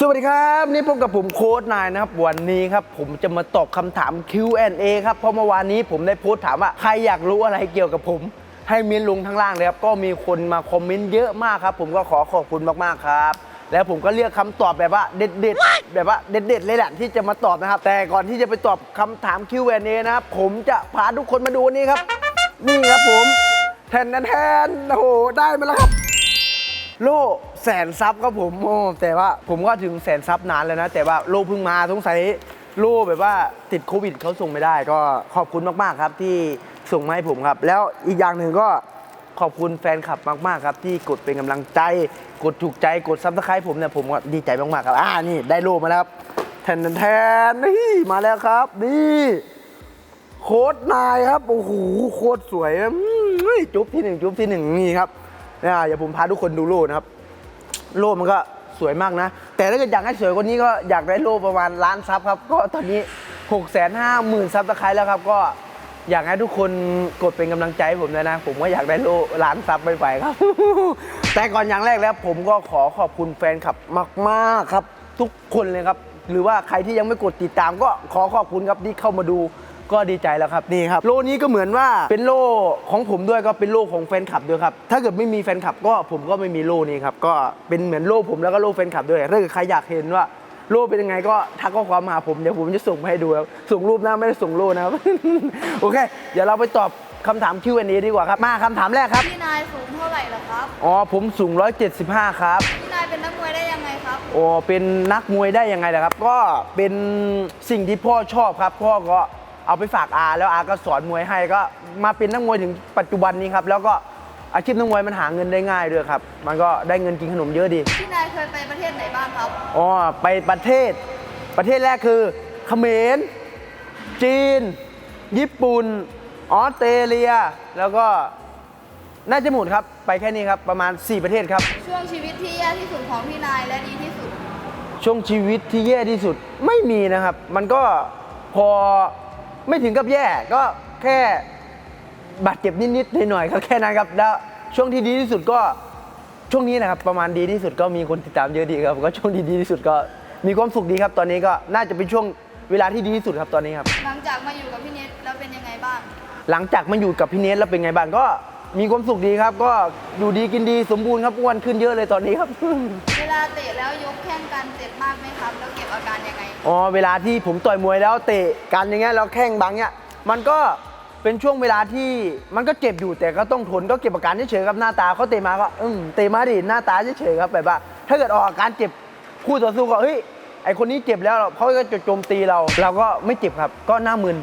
สวัสดีครับ นี่พบกับผมโค้ดนายนะครับ วันนี้ครับผมจะมาตอบคำถาม Q&A ครับ เพราะเมื่อวานนี้ผมได้โพสต์ถามว่า ใครอยากรู้อะไรเกี่ยวกับผม ให้เม้นลงทั้างล่างเลยครับ ก็มีคนมาคอมเมนต์เยอะมากครับ ผมก็ขอขอบคุณมากๆครับ แล้วผมก็เลือกคำตอบแบบว่าเด็ดๆ แบบว่าเด็ดๆ เลยแหละที่จะมาตอบนะครับ แต่ก่อนที่จะไปตอบคำถาม Q&A นะครับผมจะพาทุกคนมาดูนี่ครับ นี่ครับผมแทนแทนๆโอ้โหได้มาแล้วครับ โล่ แสนซับครับผมโอ้แต่ว่าผมก็ถึงแสนซับนานแล้วนะ แต่ว่าโล่เพิ่งมาสงสัยโล่แบบว่าติดโควิดเขาส่งไม่ได้ ก็ขอบคุณมากๆครับที่ส่งมาให้ผมครับ แล้วอีกอย่างหนึ่งก็ขอบคุณแฟนคลับมากๆครับ ที่กดเป็นกำลังใจ กดถูกใจกดซับสไครต์ผมเนี่ยผมก็ดีใจมากๆครับอ่านี่ได้โล่มาแล้วครับแทนแทนนี่มาแล้วครับ นี่โค้ดนายครับโอ้โหโคตรสวยอืมเฮ้ยจุ๊บที่หนึ่งจุ๊บที่หนึ่งนี่ครับเนี่ยอย่าผมพาทุกคนดูโล่นะครับ โล่มันก็สวยมากนะ แต่ถ้าเกิดอยากให้สวยกว่านี้ก็อยากได้โล่ประมาณล้านซับครับ ก็ตอนนี้6กแสนห้าหมื่นซับตะไคร้แล้วครับ ก็อยากให้ทุกคนกดเป็นกำลังใจให้ผมด้วยนะ ผมก็อยากได้โล่ล้านซับไปไปครับ แต่ก่อนอย่างแรกแล้ว ผมก็ขอขอบคุณแฟนคลับมากๆครับ ทุกคนเลยครับ หรือว่าใครที่ยังไม่กดติดตามก็ขอขอบคุณครับที่เข้ามาดู ก็ดีใจแล้วครับนี่ครับ โลนี้ก็เหมือนว่าเป็นโลของผมด้วยก็เป็นโลของแฟนคลับด้วยครับถ้าเกิดไม่มีแฟนคลับก็ผมก็ไม่มีโลนี้ครับก็เป็นเหมือนโลผมแล้วก็โลแฟนคลับด้วยถ้าเกิดใครอยากเห็นว่าโลเป็นยังไงก็ทักข้อความมาหาผมเดี๋ยวผมจะส่งมาให้ดูครับส่งรูปนะไม่ได้ส่งโลนะครับ โอเค เดี๋ยวเราไปตอบคำถาม Q&A ดีกว่าครับมาคำถามแรกครับพี่นายสูงเท่าไหร่เหรอครับอ๋อผมสูง 175 ครับพี่นายเป็นนักมวยได้ยังไงครับโอ้เป็นนักมวยได้ยังไงล่ะครับ ก็เป็นสิ่งที่พ่อชอบครับ พ่อก็ เอาไปฝากอาแล้วอาก็สอนมวยให้ก็มาเป็นนักมวยถึงปัจจุบันนี้ครับ แล้วก็อาชีพนักมวยมันหาเงินได้ง่ายด้วยครับ มันก็ได้เงินกินขนมเยอะดีพี่นายเคยไปประเทศไหนบ้างครับอ๋อไปประเทศ ประเทศแรกคือเขมรจีน ญี่ปุ่นออสเตรเลีย แล้วก็น่าจะหมดครับ ไปแค่นี้ครับประมาณ 4 ประเทศครับ ช่วงชีวิตที่แย่ที่สุดของพี่นายและดีที่สุด ช่วงชีวิตที่แย่ที่สุดไม่มีนะครับ มันก็พอ ไม่ถึงกับแย่ก็แค่บาดเจ็บนิดๆหน่อยๆก็แค่นั้นครับแล้วช่วงที่ดีที่สุดก็ช่วงนี้นะครับประมาณดีที่สุดก็มีคนติดตามเยอะดีครับ ก็ช่วงที่ดีที่สุดก็มีความสุขดีครับ ตอนนี้ก็น่าจะเป็นช่วงเวลาที่ดีที่สุดครับตอนนี้ครับ หลังจากมาอยู่กับพี่เนทแล้วเป็นยังไงบ้าง หลังจากมาอยู่กับพี่เนสแล้วเป็นไงบ้างก็ มีความสุขดีครับ ก็อยู่ดีกินดีสมบูรณ์ครับอ้วนขึ้นเยอะเลยตอนนี้ครับ เวลาเตะแล้วยกแข้งกันเจ็บมากไหมครับ แล้วเก็บอาการยังไง อ๋อเวลาที่ผมต่อยมวยแล้วเตะกันอย่างเงี้ยแล้วแข้งบังเนี่ยมันก็เป็นช่วงเวลาที่มันก็เจ็บอยู่แต่ก็ต้องทนก็เก็บอาการเฉยๆครับหน้าตาเขาเตะมาก็อืมเตะมาดิหน้าตาเฉยๆครับแบบว่า ถ้าเกิดออกอาการเจ็บคู่ต่อสู้ก็เฮ้ยไอคนนี้เจ็บแล้วเขาก็จะโจมตีเรา เราก็ไม่เจ็บครับ ก็หน้ามึน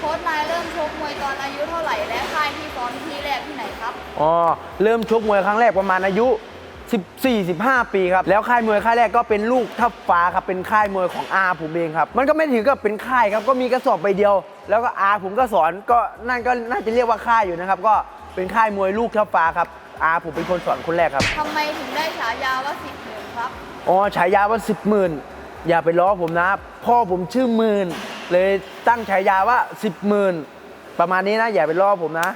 โค้ชนายเริ่มชกมวยตอนอายุเท่าไหร่และค่ายที่ซ้อมที่แรกที่ไหนครับ อ๋อ เริ่มชกมวยครั้งแรกประมาณอายุ 14 15 ปีครับ แล้วค่ายมวยค่ายแรกก็เป็นลูกทัพฟ้าครับ เป็นค่ายมวยของอาผมเองครับ มันก็ไม่ถึงกับเป็นค่ายครับ ก็มีกระสอบใบเดียว แล้วก็อาผมก็สอน ก็นั่นก็น่าจะเรียกว่าค่ายอยู่นะครับ ก็เป็นค่ายมวยลูกทัพฟ้าครับ อาผมเป็นคนสอนคนแรกครับ ทำไมถึงได้ฉายาว่าสิบหมื่นครับ อ๋อ ฉายาว่าสิบหมื่นอย่าไปล้อผมนะ พ่อผมชื่อหมื่น เลยตั้งฉายาว่าสิบหมื่นประมาณนี้นะ อย่าไปล้อผมนะ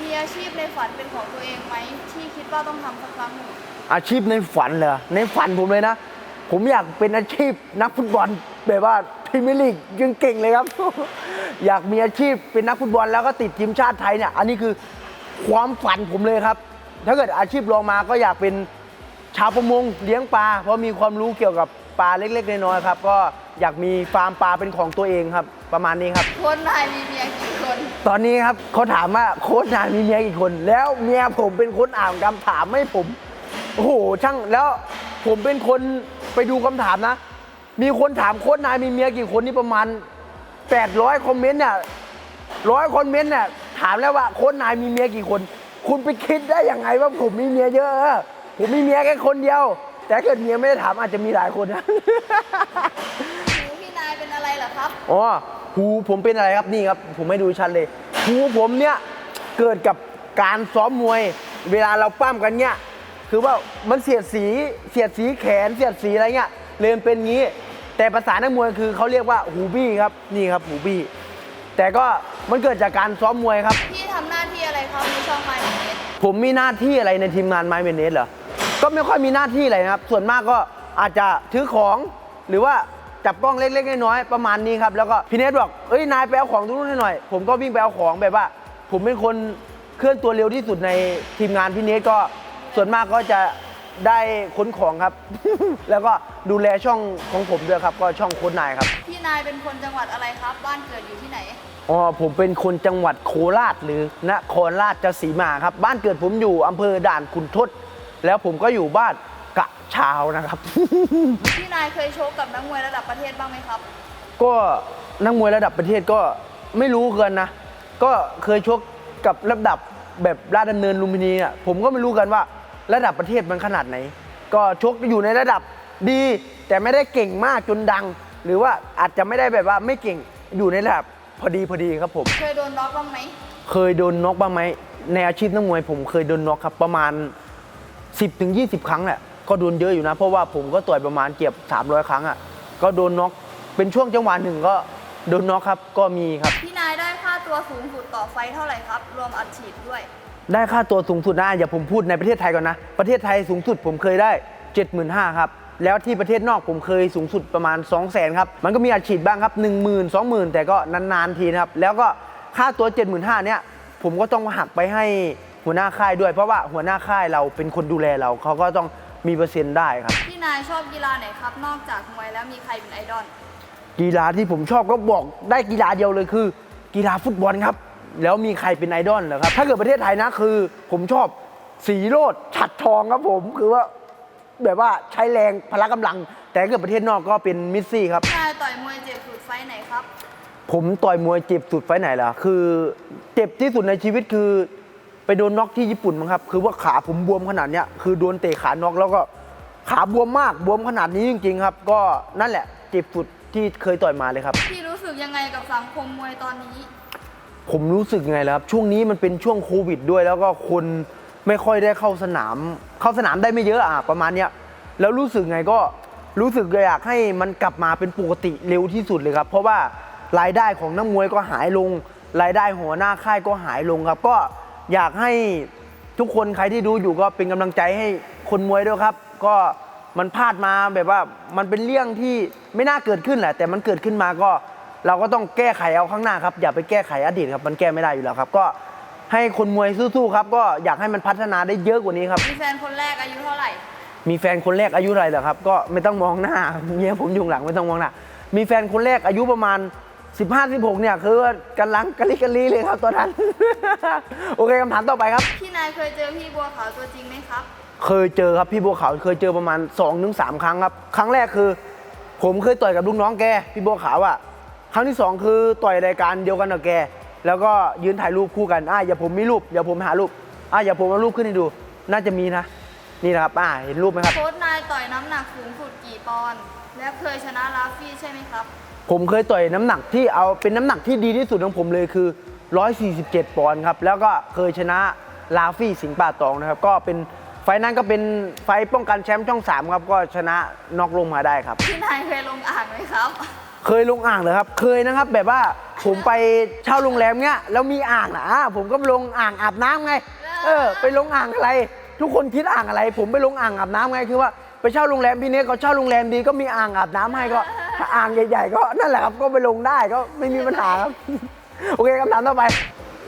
มีอาชีพในฝันเป็นของตัวเองไหมที่คิดว่าต้องทำสักครั้งหนึ่งอาชีพในฝันเหรอในฝันผมเลยนะ ผมอยากเป็นอาชีพนักฟุตบอลแบบว่าพรีเมียร์ลีกยังเก่งเลยครับ อยากมีอาชีพเป็นนักฟุตบอลแล้วก็ติดทีมชาติไทยเนี่ยอันนี้คือความฝันผมเลยครับ ถ้าเกิดอาชีพรองมาก็อยากเป็นชาวประมงเลี้ยงปลาเพราะมีความรู้เกี่ยวกับปลาเล็ก ๆ น้อยๆครับ ก็ อยากมีฟาร์มปลาเป็นของตัวเองครับ ประมาณนี้ครับโค้ชนายมีเมียกี่คน ตอนนี้ครับเขาถามว่าโค้ชนายมีเมียกี่คน แล้วเมียผมเป็นคนอ่านคำถามให้ผม โอ้โหช่างแล้วผมเป็นคนไปดูคำถามนะ มีคนถามโค้ชนายมีเมียกี่คนนี่ประมาณ 800 คอมเมนต์เนี่ยร้อยคอมเมนต์เนี่ยถามแล้วว่าโค้ชนายมีเมียกี่คน คุณไปคิดได้ยังไงว่าผมมีเมียเยอะผมมีเมียแค่คนเดียว แต่ถ้าเกิดเมียไม่ได้ถามอาจจะมีหลายคนนะ ครับอ๋อหูผมเป็นอะไรครับนี่ครับ ผมไม่ดูชัดเลย หูผมเนี่ยเกิดกับการซ้อมมวย เวลาเราปั้มกันเนี่ยคือว่ามันเสียดสีเสียดสีแขนเสียดสีอะไรเงี้ยเลยมันเป็นงี้ แต่ภาษานักมวยคือเขาเรียกว่าหูบี้ครับนี่ครับหูบี้ แต่ก็มันเกิดจากการซ้อมมวยครับ พี่ทำหน้าที่อะไรครับในช่องไมค์เนทผมมีหน้าที่อะไรในทีมงานไมเมเนสเหรอ ก็ไม่ค่อยมีหน้าที่อะไรนะครับ ส่วนมากก็อาจจะถือของหรือว่า จับกล้องเล็กๆน้อยๆประมาณนี้ครับแล้วก็พี่เนทบอกเอ้ยนายไปเอาของตรงนู้นให้หน่อย ผมก็วิ่งไปเอาของแบบว่า ผมเป็นคนเคลื่อนตัวเร็วที่สุดในทีมงานพี่เนทก็ส่วนมากก็จะได้ขนของครับ แล้วก็ดูแลช่องของผมด้วยครับ ก็ช่องโค้ดนายครับพี่นายเป็นคนจังหวัดอะไรครับ บ้านเกิดอยู่ที่ไหนอ๋อผมเป็นคนจังหวัดโคราชหรือนครราชสีมาครับ บ้านเกิดผมอยู่อำเภอด่านขุนทดแล้วผมก็อยู่บ้าน กะชาวนะครับ พี่นายเคยชกกับนักมวยระดับประเทศบ้างไหมครับ ก็นักมวยระดับประเทศก็ไม่รู้เกินนะ ก็เคยชกกับระดับแบบราชดำเนินลุมพินีอะผมก็ไม่รู้กันว่าระดับประเทศมันขนาดไหน ก็ชกอยู่ในระดับดี แต่ไม่ได้เก่งมากจนดัง หรือว่าอาจจะไม่ได้แบบว่าไม่เก่งอยู่ในระดับพอดีพอดีครับผม เคยโดนน็อกบ้างไหม เคยโดนน็อกบ้างไหมในอาชีพนักมวยผมเคยโดนน็อกครับประมาณ 10ถึง20 ครั้งแหละ ก็โดนเยอะอยู่นะ เพราะว่าผมก็ต่อยประมาณเกือบ300 ครั้งอะก็โดนน็อกเป็นช่วงจังหวะหนึ่งก็โดนน็อกครับก็มีครับ พี่นายได้ค่าตัวสูงสุดต่อไฟท์เท่าไหร่ครับ รวมอัดฉีดด้วย ได้ค่าตัวสูงสุดนะอย่าผมพูดในประเทศไทยก่อนนะ ประเทศไทยสูงสุดผมเคยได้ 75,000ครับแล้วที่ประเทศนอกผมเคยสูงสุดประมาณ 2 0 0 0 0 0ครับมันก็มีอัดฉีดบ้างครับ 1 0 0 0 0 20,000แต่ก็นานๆทีนะครับ แล้วก็ค่าตัว 75,000เนี่ยผมก็ต้องหักไปให้หัวหน้าค่ายด้วย เพราะว่าหัวหน้าค่ายเราเป็นคนดูแลเราเขาก็ต้อง มีเปอร์เซ็นต์ได้ครับ พี่นายชอบกีฬาไหนครับ นอกจากมวยแล้วมีใครเป็นไอดอล กีฬาที่ผมชอบก็บอกได้กีฬาเดียวเลยคือ กีฬาฟุตบอลครับ แล้วมีใครเป็นไอดอลเหรอครับ ถ้าเกิดประเทศไทยนะคือ ผมชอบสีโรดฉัดทองครับผมคือว่าแบบว่าใช้แรงพละกำลัง แต่ถ้าเกิดประเทศนอกก็เป็นมิสซี่ครับ พี่นายต่อยมวยเจ็บสุดไฟท์ไหนครับ ผมต่อยมวยเจ็บสุดไฟล์ไหนล่ะ คือเจ็บที่สุดในชีวิตคือ ไปโดนน็อกที่ญี่ปุ่นมั้งครับ คือว่าขาผมบวมขนาดเนี้ยคือโดนเตะขาน็อกแล้วก็ขาบวมมากบวมขนาดนี้จริง ๆ ครับ ก็นั่นแหละเจ็บสุดที่เคยต่อยมาเลยครับ พี่รู้สึกยังไงกับสังคมมวยตอนนี้ ผมรู้สึกไงล่ะครับ ช่วงนี้มันเป็นช่วงโควิดด้วย แล้วก็คนไม่ค่อยได้เข้าสนาม เข้าสนามได้ไม่เยอะอะประมาณเนี้ยแล้วรู้สึกไงก็รู้สึกอยากให้มันกลับมาเป็นปกติเร็วที่สุดเลยครับ เพราะว่ารายได้ของนักมวยก็หายลง รายได้หัวหน้าค่ายก็หายลงครับ ก็ อยากให้ทุกคนใครที่ดูอยู่ก็เป็นกำลังใจให้คนมวยด้วยครับ ก็มันพลาดมาแบบว่ามันเป็นเรื่องที่ไม่น่าเกิดขึ้นแหละ แต่มันเกิดขึ้นมาก็เราก็ต้องแก้ไขเอาข้างหน้าครับ อย่าไปแก้ไขอดีตครับ มันแก้ไม่ได้อยู่แล้วครับ ก็ให้คนมวยสู้ๆครับ ก็อยากให้มันพัฒนาได้เยอะกว่านี้ครับ มีแฟนคนแรกอายุเท่าไหร่ มีแฟนคนแรกอายุเท่าไหรเหรอครับ ก็ไม่ต้องมองหน้าเมียผมอยู่หลังไม่ต้องมองหน้ามีแฟนคนแรกอายุประมาณ 15 16 เนี่ยคือกำลังกะลิกะลีเลยครับตอนนั้น โอเคคำถามต่อไปครับ พี่นายเคยเจอพี่บัวขาวตัวจริงไหมครับ เคยเจอครับพี่บัวขาวเคยเจอประมาณ2อถึงสครั้งครับ ครั้งแรกคือ ผมเคยต่อยกับลูกน้องแกพี่บัวขาวอะครั้งที่สองคือต่อยรายการเดียวกันกับแก แล้วก็ยืนถ่ายรูปคู่กันอะอย่าผมมีรูปอย่าผมหารูปอะอย่าผมเอารูปขึ้นให้ดู น่าจะมีนะนี่นะครับอ่าเห็นรูปไหมครับโค้ชนายต่อยน้ำหนักสูงสุดกี่ปอนด์และเคยชนะลาฟี่ใช่ไหมครับ ผมเคยต่อยน้ำหนักที่เอาเป็นน้ำหนักที่ดีที่สุดของผมเลยคือ 147 ปอนด์ครับ แล้วก็เคยชนะลาฟี่สิงห์ป่าตองนะครับ ก็เป็นไฟล์นั้นก็เป็นไฟล์ป้องกันแชมป์ช่อง 3 ครับ ก็ชนะน็อกลงมาได้ครับ พี่นายเคยลงอ่างไหมครับ เคยลงอ่างเลยครับ เคยนะครับ แบบว่าผมไปเช่าโรงแรมเนี้ยแล้วมีอ่างนะอะผมก็ลงอ่างอาบน้ำไง เออ ไปลงอ่างอะไร ทุกคนคิดอ่างอะไร ผมไปลงอ่างอาบน้ำไงคือว่าไปเช่าโรงแรมพี่เนี้ยเขาเช่าโรงแรมดีก็มีอ่างอาบน้ำให้ก็ถ้า อ่างใหญ่ๆก็นั่นแหละครับก็ไปลงได้ก็ไม่มีปัญหาครับโอเคคำถามต่อไป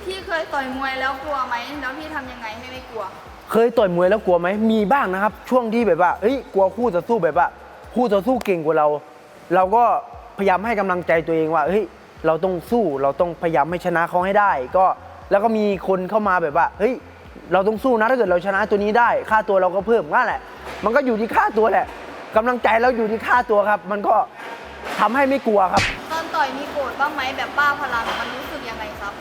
พี่เคยต่อยมวยแล้วกลัวไหมแล้วพี่ทำยังไงให้ไม่กลัว เคยต่อยมวยแล้วกลัวไหมมีบ้างนะครับ ช่วงที่แบบว่าเฮ้ยกลัวคู่ต่อสู้แบบว่าคู่ต่อสู้เก่งกว่าเรา เราก็พยายามให้กำลังใจตัวเองว่าเฮ้ยเราต้องสู้เราต้องพยายามให้ชนะเขาให้ได้ ก็แล้วก็มีคนเข้ามาแบบว่าเฮ้ยเราต้องสู้นะถ้าเกิดเราชนะตัวนี้ได้ ค่าตัวเราก็เพิ่มนั่นแหละ มันก็อยู่ที่ค่าตัวแหละกำลังใจเราอยู่ที่ค่าตัวครับ มันก็ ทำให้ไม่กลัวครับตอนต่อยมีโกรธบ้างไหมแบบบ้าพลังมันรู้สึกยังไงครับ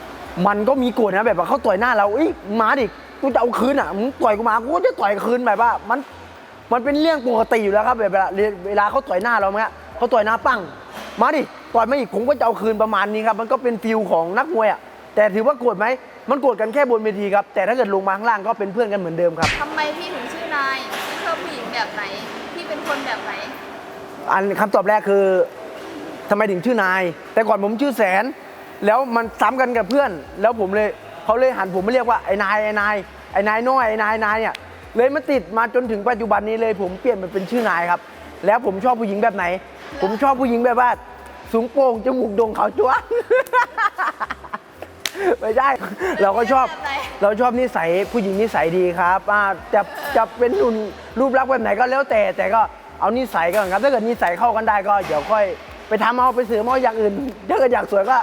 มันก็มีโกรธนะแบบว่าเขาต่อยหน้าเราเอ้ยมาดิกูจะเอาคืนอะมึงต่อยกูมากูก็จะต่อยคืนแบบว่ามันมันเป็นเรื่องปกติอยู่แล้วครับแบบเวลาเวลาเขาต่อยหน้าเราเนี้ยเขาต่อยหน้าปั้ง มาดิต่อยไม่อีกผมก็จะเอาคืนประมาณนี้ครับมันก็เป็นฟิลของนักมวยอะแต่ถือว่าโกรธไหมมันโกรธกันแค่บนเวทีครับ แต่ถ้าเกิดลงมาข้างล่างก็เป็นเพื่อนกันเหมือนเดิมครับทำไมพี่ถึงชื่อนายพี่ชอบผู้หญิงแบบไหนพี่เป็นคนแบบไหน อันคำตอบแรกคือ ทำไมถึงชื่อนาย แต่ก่อนผมชื่อแสน แล้วมันซ้ำกันกับเพื่อน แล้วผมเลยเขาเลยหันผมมาเรียกว่าไอ้นายไอ้นายไอ้นายน้อยไอ้นายนายเนี่ยเลยมาติดมาจนถึงปัจจุบันนี้เลยผมเปลี่ยนมันเป็นชื่อนายครับ แล้วผมชอบผู้หญิงแบบไหน ผมชอบผู้หญิงแบบว่าสูงโป่งจมูกโด่งขาวจ้วง ไม่ใช่เราก็ชอบ แบบไหน เราชอบนิสัยผู้หญิงนิสัยดีครับอ่าจะจะเป็นรุ่นรูปลักษณ์แบบไหนก็แล้วแต่ แต่ก็เอานิสัยก่อนครับ ถ้าเกิดนิสัยเข้ากันได้ก็เดี๋ยวค่อย ไปทำเอาไปเสริมเอาอย่างอื่นถ้าเกิดอยากสวยก็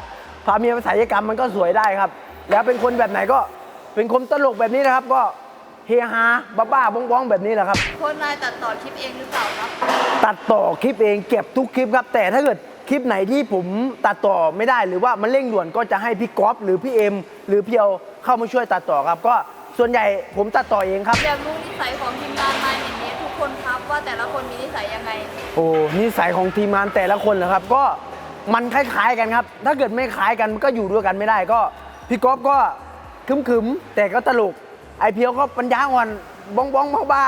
พาเมียไปศัลยกรรมมันก็สวยได้ครับ แล้วเป็นคนแบบไหนก็เป็นคนตลกแบบนี้นะครับ ก็เฮฮาบ้าๆบ้องๆแบบนี้แหละครับ โค้ดนายตัดต่อคลิปเองหรือเปล่าครับ ตัดต่อคลิปเองเก็บทุกคลิปครับ แต่ถ้าเกิดคลิปไหนที่ผมตัดต่อไม่ได้หรือว่ามันเร่งด่วนก็จะให้พี่ก๊อฟหรือพี่เอ็มหรือพี่เอยวเข้ามาช่วยตัดต่อครับ ก็ส่วนใหญ่ผมตัดต่อเองครับ อยากรู้นิสัยของทีมงานนายเห็นเนสทุก คนครับว่าแต่ละคนมีนิสัยยังไง โอ้นิสัยของทีมงานแต่ละคนนะครับ ก็มันคล้ายๆกันครับ ถ้าเกิดไม่คล้ายกันมันก็อยู่ด้วยกันไม่ได้ก็พี่ก๊อฟก็คึมๆแต่ก็ตลกไอเพียวก็ปัญญาอ่อนบ้องบ้องๆบ้า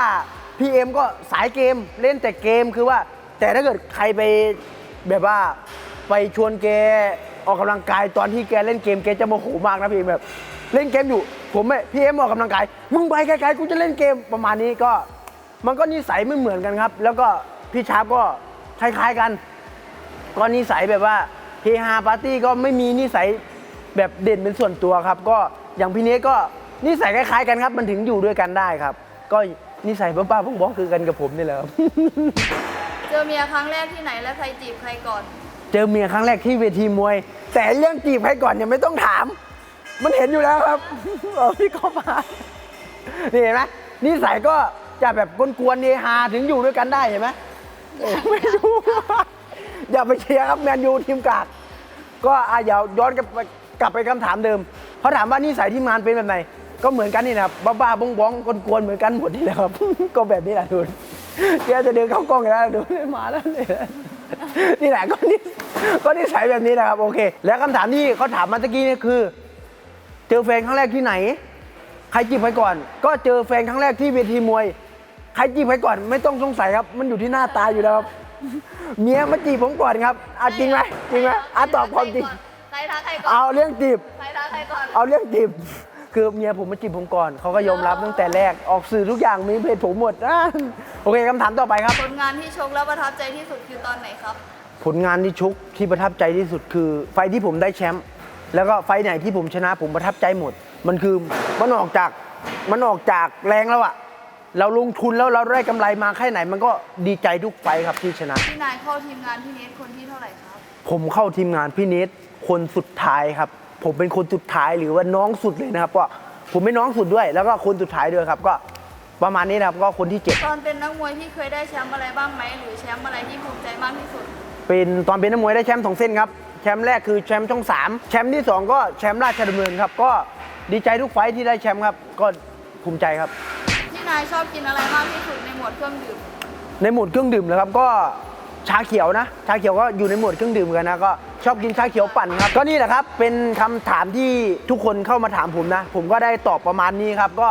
พี่เอ็มก็สายเกมเล่นแต่เกมคือว่า แต่ถ้าเกิดใครไปแบบว่าไปชวนแกออกกำลังกายตอนที่แกเล่นเกมแกจะโมโหมากนะพี่เอ็มแบบ เล่นเกมอยู่ ผมไม่พี่เอ็มออกกำลังกาย มึงไปไกลๆกูจะเล่นเกมประมาณนี้ก็ มันก็นิสัยไม่เหมือนกันครับ แล้วก็พี่ชาร์ปก็คล้ายๆกัน ก็นิสัยแบบว่าเฮฮาปาร์ตี้ก็ไม่มีนิสัยแบบเด่นเป็นส่วนตัวครับ ก็อย่างพี่เนสก็นิสัยคล้ายๆกันครับ มันถึงอยู่ด้วยกันได้ครับ ก็นิสัยบ้าๆบ้องๆคือกันกับผมนี่แหละครับ เจอเมียครั้งแรกที่ไหนและใครจีบใครก่อน เจอเมียครั้งแรกที่เวทีมวย แต่เรื่องจีบใครก่อนเนี่ยไม่ต้องถาม มันเห็นอยู่แล้วครับ เออพี่ก็มานี่เห็นไหมนิสัยก็จะแบบกวนๆเฮฮาถึงอยู่ด้วยกันได้เห็นไหมไม่รู้ อย่าไปเชียร์ครับแมนยูทีมกากก็อะอย่าย้อนกลับไปกลับไปคำถามเดิมเขาถามว่านิสัยที่มานเป็นแบบไหน ก็เหมือนกันนี่นะครับบ้าๆบ้องๆกวนๆเหมือนกันหมดนี่แหละครับ ก็แบบนี้แหละดูแกจะเดินเข้ากล้องอยู่แล้วดูมาแล้วนี่แหละนี่แหละก็นิก็นิสัยแบบนี้แหละครับ โอเค แล้วคำถามที่เขาถามมาตะกี้เนี่ยคือ เจอแฟนครั้งแรกที่ไหน ใครจีบใครก่อน ก็เจอแฟนครั้งแรกที่เวทีมวย ใครจีบใครก่อน ไม่ต้องสงสัยครับ มันอยู่ที่หน้าตาอยู่แล้วครับ เมียมาจีบผมก่อนครับอะจริงไหมจริงไหมอะตอบความจริง ใครท้าใครก่อนเอาเรื่องจีบ ใครท้าใครก่อนเอาเรื่องจีบ คือเมียผมมาจีบผมก่อน เขาก็ยอมรับตั้งแต่แรก ออกสื่อทุกอย่างมีเพจผมหมดอะโอเคคำถามต่อไปครับ ผลงานที่ชกแล้วประทับใจที่สุดคือตอนไหนครับ ผลงานที่ชกที่ประทับใจที่สุดคือ ไฟท์ที่ผมได้แชมป์ แล้วก็ไฟท์ไหนที่ผมชนะผมประทับใจหมด มันคือมันออกจากมันออกจากแรงแล้วอะเราลงทุนแล้วเราได้กำไรมาแค่ไหน มันก็ดีใจทุกไฟท์ครับที่ชนะ พี่นายเข้าทีมงานพี่เนสคนที่เท่าไหร่ครับ ผมเข้าทีมงานพี่เนทคนสุดท้ายครับ ผมเป็นคนสุดท้ายหรือว่าน้องสุดเลยนะครับก็ผมเป็นน้องสุดด้วย แล้วก็คนสุดท้ายด้วยครับ ก็ประมาณนี้นะครับก็คนที่เจ็ดตอนเป็นนักมวยที่เคยได้แชมป์อะไรบ้างไหมหรือแชมป์อะไรที่ภูมิใจมากที่สุด เป็นตอนเป็นนักมวยได้แชมป์สองเส้นครับแชมป์แรกคือแชมป์ช่องสามแชมป์ที่สองก็แชมป์ราชดำเนินครับก็ ดีใจทุกไฟท์ที่ได้แชมป์ครับ ก็ภูมิใจครับพี่นายชอบกินอะไรมากที่สุดในหมวดเครื่องดื่ม ในหมวดเครื่องดื่มนะครับก็ชาเขียวนะ ชาเขียวก็อยู่ในหมวดเครื่องดื่มกันนะก็ชอบกินชาเขียวปั่นครับ ก็นี่แหละครับ เป็นคำถามที่ทุกคนเข้ามาถามผมนะ ผมก็ได้ตอบประมาณนี้ครับ ก็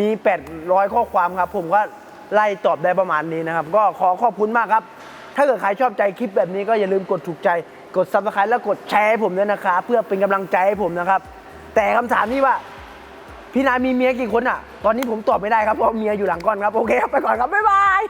มี 800 ข้อความครับ ผมก็ไล่ตอบได้ประมาณนี้นะครับ ก็ขอขอบคุณมากครับ ถ้าเกิดใครชอบใจคลิปแบบนี้ก็อย่าลืมกดถูกใจ กดซับสไครต์แล้วกดแชร์ให้ผมด้วยนะครับเพื่อเป็นกำลังใจให้ผมนะครับ แต่คำถามนี้ว่าพี่นายมีเมียกี่คนอะ ตอนนี้ผมตอบไม่ได้ครับเพราะเมียอยู่หลังกล้อนครับ โอเคครับ ไปก่อนครับ บ๊ายบาย